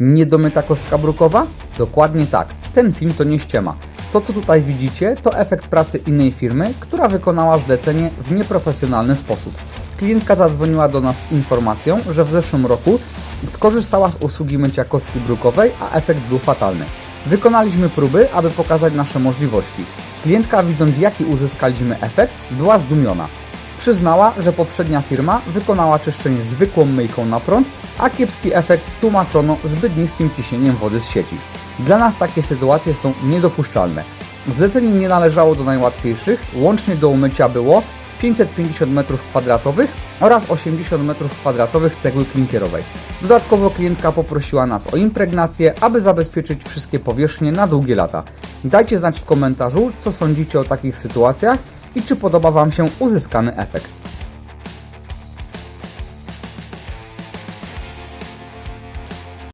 Niedomyta kostka brukowa? Dokładnie tak. Ten film to nie ściema. To, co tutaj widzicie, to efekt pracy innej firmy, która wykonała zlecenie w nieprofesjonalny sposób. Klientka zadzwoniła do nas z informacją, że w zeszłym roku skorzystała z usługi mycia kostki brukowej, a efekt był fatalny. Wykonaliśmy próby, aby pokazać nasze możliwości. Klientka, widząc jaki uzyskaliśmy efekt, była zdumiona. Przyznała, że poprzednia firma wykonała czyszczenie zwykłą myjką na prąd, a kiepski efekt tłumaczono zbyt niskim ciśnieniem wody z sieci. Dla nas takie sytuacje są niedopuszczalne. Zlecenie nie należało do najłatwiejszych, łącznie do umycia było 550 m2 oraz 80 m2 cegły klinkierowej. Dodatkowo klientka poprosiła nas o impregnację, aby zabezpieczyć wszystkie powierzchnie na długie lata. Dajcie znać w komentarzu, co sądzicie o takich sytuacjach i czy podoba Wam się uzyskany efekt.